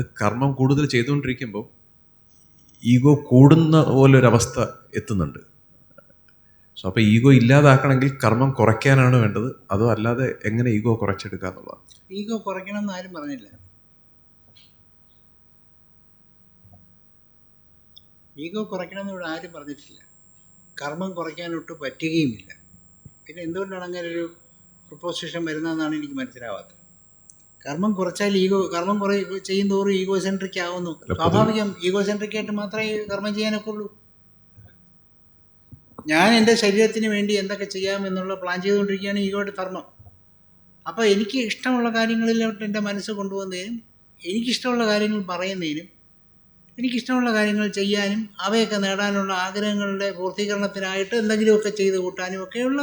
അതായത് കർമ്മം കൂടുതൽ ചെയ്തുകൊണ്ടിരിക്കുമ്പോൾ ഈഗോ കൂടുന്ന പോലൊരവസ്ഥ എത്തുന്നുണ്ട്. സോ അപ്പോൾ ഈഗോ ഇല്ലാതാക്കണമെങ്കിൽ കർമ്മം കുറയ്ക്കാനാണ് വേണ്ടത്. അതോ അല്ലാതെ എങ്ങനെ ഈഗോ കുറച്ചെടുക്കുക എന്നുള്ളതാണ്. ഈഗോ കുറയ്ക്കണം എന്ന് ആരും പറഞ്ഞില്ല. ഈഗോ കുറയ്ക്കണം എന്ന് ഇവിടെ ആരും പറഞ്ഞിട്ടില്ല. കർമ്മം കുറയ്ക്കാനൊട്ട് പറ്റുകയുമില്ല. പിന്നെ എന്തുകൊണ്ടാണ് അങ്ങനെ ഒരു പ്രൊപ്പോസിഷൻ വരുന്നതെന്നാണ് എനിക്ക് മനസ്സിലാവാത്തത്. കർമ്മം കുറച്ചാൽ ഈഗോ കർമ്മം കുറേ ചെയ്യും തോറും ഈഗോ സെൻട്രിക് ആവുന്നു. സ്വാഭാവികം ഈഗോ സെൻട്രിക് ആയിട്ട് മാത്രമേ കർമ്മം ചെയ്യാനൊക്കെ ഉള്ളൂ ഞാൻ എന്റെ ശരീരത്തിന് വേണ്ടി എന്തൊക്കെ ചെയ്യാം എന്നുള്ള പ്ലാൻ ചെയ്തുകൊണ്ടിരിക്കുകയാണ് ഈഗോയുടെ ധർമ്മം അപ്പോൾ എനിക്ക് ഇഷ്ടമുള്ള കാര്യങ്ങളിലോട്ട് എന്റെ മനസ്സ് കൊണ്ടുപോകുന്നതിനും എനിക്കിഷ്ടമുള്ള കാര്യങ്ങൾ പറയുന്നതിനും എനിക്കിഷ്ടമുള്ള കാര്യങ്ങൾ ചെയ്യാനും അവയൊക്കെ നേടാനുള്ള ആഗ്രഹങ്ങളുടെ പൂർത്തീകരണത്തിനായിട്ട് എന്തെങ്കിലുമൊക്കെ ചെയ്ത് കൂട്ടാനും ഒക്കെയുള്ള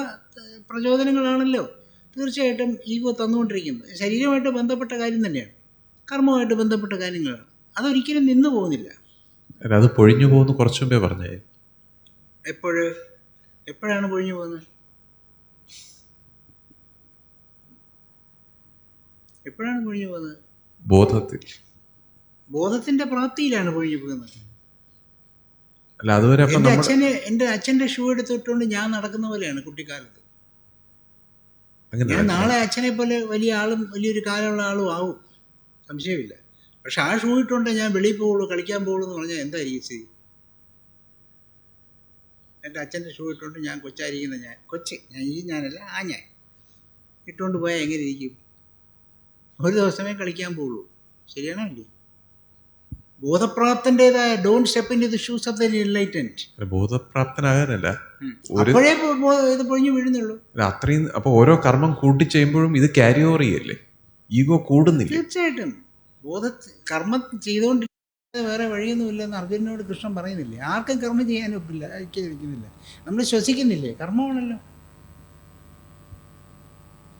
പ്രചോദനങ്ങളാണല്ലോ. തീർച്ചയായിട്ടും ഈഗോ തന്നുകൊണ്ടിരിക്കുന്നത് ശരീരമായിട്ട് ബന്ധപ്പെട്ട കാര്യം തന്നെയാണ്. കർമ്മമായിട്ട് ബന്ധപ്പെട്ട കാര്യങ്ങളാണ്. അതൊരിക്കലും നിന്നു പോകുന്നില്ല. അത് പൊഴിഞ്ഞു പോകുന്നു കുറച്ചു മുമ്പേ പറഞ്ഞേ. എപ്പോഴ്? എപ്പോഴാണ് പൊഴിഞ്ഞു പോകുന്നത്? എപ്പോഴാണ് പൊഴിഞ്ഞു പോകുന്നത്? ബോധത്തിൽ. ബോധത്തിന്റെ പ്രാപ്തിയിലാണ് പൊഴിഞ്ഞു പോകുന്നത്. അല്ല അതുവരെ എന്റെ അച്ഛന് എന്റെ അച്ഛന്റെ ഷൂ എടുത്തിട്ടുകൊണ്ട് ഞാൻ നടക്കുന്ന പോലെയാണ് കുട്ടിക്കാലത്ത്. അങ്ങനെ ഞാൻ നാളെ അച്ഛനെ പോലെ വലിയ ആളും വലിയൊരു കാലമുള്ള ആളും ആവും. സംശയമില്ല. പക്ഷെ ആ ഷൂ ഇട്ടുകൊണ്ട് ഞാൻ വെളിയിൽ പോകുള്ളൂ കളിക്കാൻ പോകുള്ളൂ എന്ന് പറഞ്ഞാൽ എന്തായിരിക്കും സ്ഥിതി? എന്റെ അച്ഛന്റെ ഷൂ ഇട്ടുകൊണ്ട് ഞാൻ കൊച്ചായിരിക്കുന്ന ഞാൻ കൊച്ച് ഞാൻ ഈ ഞാനല്ല ആ ഞാൻ. ഇട്ടുകൊണ്ട് പോയാൽ എങ്ങനെ ഇരിക്കും? ഒരു ദിവസമേ കളിക്കാൻ പോകുള്ളൂ. ശരിയാണോ അല്ലേ ബോധപ്രാപ്തന്റെതായ don't step in the shoes of the enlightened ബോധപ്രാപ്തനാകാനല്ല. അപ്പോഴേ ഇത് പൊഴിഞ്ഞു വീഴുന്നുള്ളൂ. അത്രയും അപ്പൊ ഓരോ കർമ്മം കൂട്ടി ചെയ്യുമ്പോഴും ഇത് ക്യാരി ഓവർ ചെയ്യല്ലേ? ഈഗോ കൂടുന്നില്ല? തീർച്ചയായിട്ടും. ബോധ കർമ്മം ചെയ്തുകൊണ്ടിരിക്കുന്നത് വേറെ വഴിയൊന്നുമില്ലെന്ന് അർജുനോട് കൃഷ്ണൻ പറയുന്നില്ലേ? ആർക്കും കർമ്മം ചെയ്യാൻ ഒപ്പില്ല ഐക്യമിരിക്കുന്നില്ല നമ്മൾ ശ്വസിക്കുന്നില്ലേ? കർമ്മമാണല്ലോ.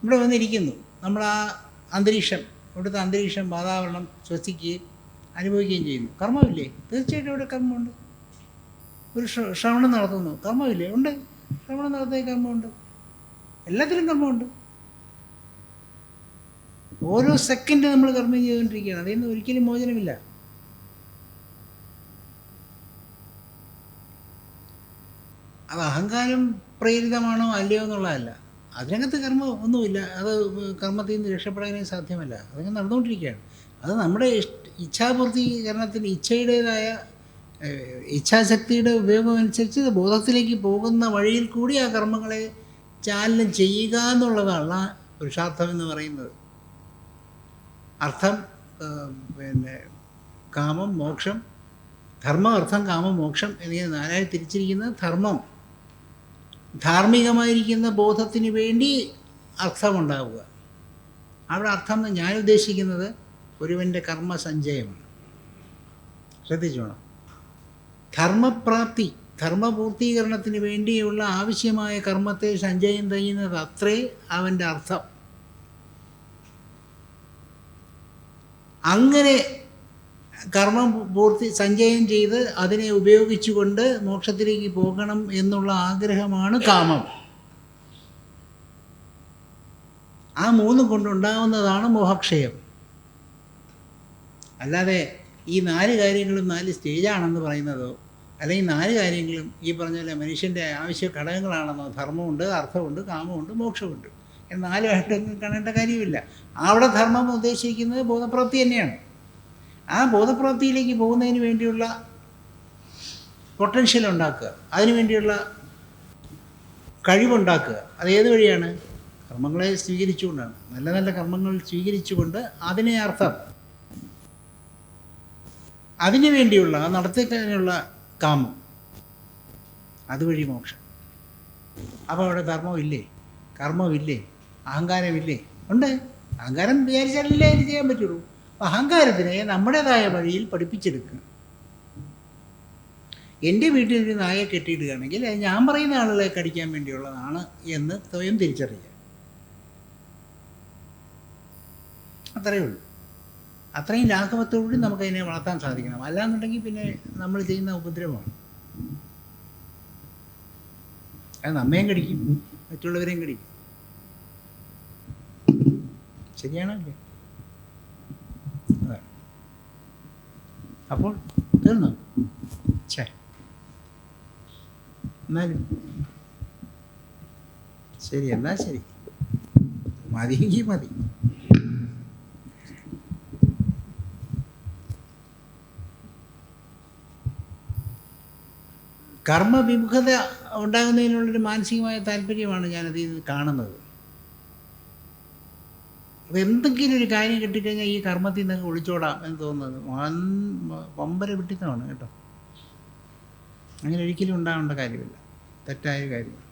ഇവിടെ വന്നിരിക്കുന്നു. നമ്മൾ ആ അന്തരീക്ഷം ഇവിടുത്തെ അന്തരീക്ഷം വാതാവരണം ശ്വസിക്കുകയും അനുഭവിക്കുകയും ചെയ്യുന്നു. കർമ്മമില്ലേ തീർച്ചയായിട്ടും ഇവിടെ കർമ്മമുണ്ട്. ഒരു ശ്ര- ശ്രവണം നടത്തുന്നു. കർമ്മമില്ലേ ഉണ്ട്. ശ്രവണം നടത്തിയ കർമ്മമുണ്ട്. എല്ലാത്തിലും കർമ്മമുണ്ട്. ഓരോ സെക്കൻഡ് നമ്മൾ കർമ്മം ചെയ്തുകൊണ്ടിരിക്കുകയാണ്. അതിൽ നിന്ന് ഒരിക്കലും മോചനമില്ല. അത് അഹങ്കാരം പ്രേരിതമാണോ അല്ലയോ എന്നുള്ളതല്ല. അതിനകത്ത് കർമ്മം ഒന്നുമില്ല. അത് കർമ്മത്തിൽ നിന്ന് രക്ഷപ്പെടാനേ സാധ്യമല്ല. അതങ്ങനെ നടന്നുകൊണ്ടിരിക്കുകയാണ്. അത് നമ്മുടെ ഇച്ഛാപൂർത്തീകരണത്തിന് ഇച്ഛയുടേതായ ഇച്ഛാശക്തിയുടെ ഉപയോഗം അനുസരിച്ച് ബോധത്തിലേക്ക് പോകുന്ന വഴിയിൽ കൂടി ആ കർമ്മങ്ങളെ ചാലനം ചെയ്യുക എന്നുള്ളതാണ് പുരുഷാർത്ഥം എന്ന് പറയുന്നത്. അർത്ഥം പിന്നെ കാമം മോക്ഷം ധർമ്മം അർത്ഥം കാമം മോക്ഷം എന്നിങ്ങനെ നാലായി തിരിച്ചിരിക്കുന്ന ധർമ്മം. ധാർമ്മികമായിരിക്കുന്ന ബോധത്തിന് വേണ്ടി അർത്ഥമുണ്ടാവുക. അവിടെ അർത്ഥം ഞാൻ ഉദ്ദേശിക്കുന്നത് ഒരുവന്റെ ശ്രദ്ധിച്ചു ശ്രദ്ധിച്ചോണം. ധർമ്മപ്രാപ്തി ധർമ്മപൂർത്തീകരണത്തിന് വേണ്ടിയുള്ള ആവശ്യമായ കർമ്മത്തെ സഞ്ചയം ചെയ്യുന്നത് അത്രേ അവന്റെ അർത്ഥം. അങ്ങനെ കർമ്മം പൂർത്തി സഞ്ചയം ചെയ്ത് അതിനെ ഉപയോഗിച്ചുകൊണ്ട് മോക്ഷത്തിലേക്ക് പോകണം എന്നുള്ള ആഗ്രഹമാണ് കാമം. ആ മൂന്നും കൊണ്ടുണ്ടാവുന്നതാണ് മോഹക്ഷയം. അല്ലാതെ ഈ നാല് കാര്യങ്ങളും നാല് സ്റ്റേജാണെന്ന് പറയുന്നതോ അല്ലെങ്കിൽ നാല് കാര്യങ്ങളും ഈ പറഞ്ഞ പോലെ മനുഷ്യന്റെ ആവശ്യ ഘടകങ്ങളാണെന്നോ ധർമ്മമുണ്ട് അർത്ഥമുണ്ട് കാമമുണ്ട് മോക്ഷമുണ്ട്. നാലുമായിട്ടൊന്നും കാണേണ്ട കാര്യമില്ല അവിടെ ധർമ്മം ഉദ്ദേശിക്കുന്നത് ബോധപ്രാപ്തി തന്നെയാണ്. ആ ബോധപ്രാപ്തിയിലേക്ക് പോകുന്നതിന് വേണ്ടിയുള്ള പൊട്ടൻഷ്യൽ ഉണ്ടാക്കുക. അതിനു വേണ്ടിയുള്ള കഴിവുണ്ടാക്കുക. അത് ഏത് വഴിയാണ്? കർമ്മങ്ങളെ സ്വീകരിച്ചുകൊണ്ടാണ്. നല്ല നല്ല കർമ്മങ്ങൾ സ്വീകരിച്ചുകൊണ്ട് അതിനെ അർത്ഥം അതിനു വേണ്ടിയുള്ള നടത്തിക്കാനുള്ള കാമം. അതുവഴി മോക്ഷം. അപ്പോൾ അവിടെ ധർമ്മമില്ലേ കർമ്മമില്ലേ അഹങ്കാരമില്ലേ ഉണ്ട്. അഹങ്കാരം വിചാരിച്ചാലല്ലേ ഇത് ചെയ്യാൻ പറ്റുള്ളൂ. അപ്പം അഹങ്കാരത്തിനെ നമ്മുടേതായ വഴിയിൽ പഠിപ്പിച്ചെടുക്കുക എന്റെ വീട്ടിൽ ഒരു നായെ കെട്ടിയിടുകയാണെങ്കിൽ അത് ഞാൻ പറയുന്ന ആളുകളെ കടിക്കാൻ വേണ്ടിയുള്ളതാണ് എന്ന് സ്വയം തിരിച്ചറിയുക. അത്രയേ ഉള്ളൂ. അത്രയും ലാഘവത്തോടുകൂടി നമുക്കതിനെ വളർത്താൻ സാധിക്കണം. അല്ലാന്നുണ്ടെങ്കിൽ പിന്നെ നമ്മൾ ചെയ്യുന്ന ഉപദ്രവമാണ്. അത് നമ്മയും കടിക്കും. മറ്റുള്ളവരെയും കടിക്കും. അതാണ് അപ്പോൾ തീർന്നു? ഛേ. എന്നാലും ശരി എന്നാ ശരി. മതിയെങ്കിൽ മതി. കർമ്മവിമുഖത ഉണ്ടാകുന്നതിനുള്ളൊരു മാനസികമായ താല്പര്യമാണ് നിന്ന് കാണുന്നത്. അപ്പോൾ എന്തെങ്കിലും ഒരു കാര്യം കിട്ടിക്കഴിഞ്ഞാൽ ഈ കർമ്മത്തിൽ നിന്നൊക്കെ ഒളിച്ചോടാം എന്ന് തോന്നുന്നത് വൻ വമ്പര വിട്ടിത്തമാണ് കേട്ടോ. അങ്ങനെ ഒരിക്കലും ഉണ്ടാവേണ്ട കാര്യമില്ല. തെറ്റായ കാര്യമാണ്.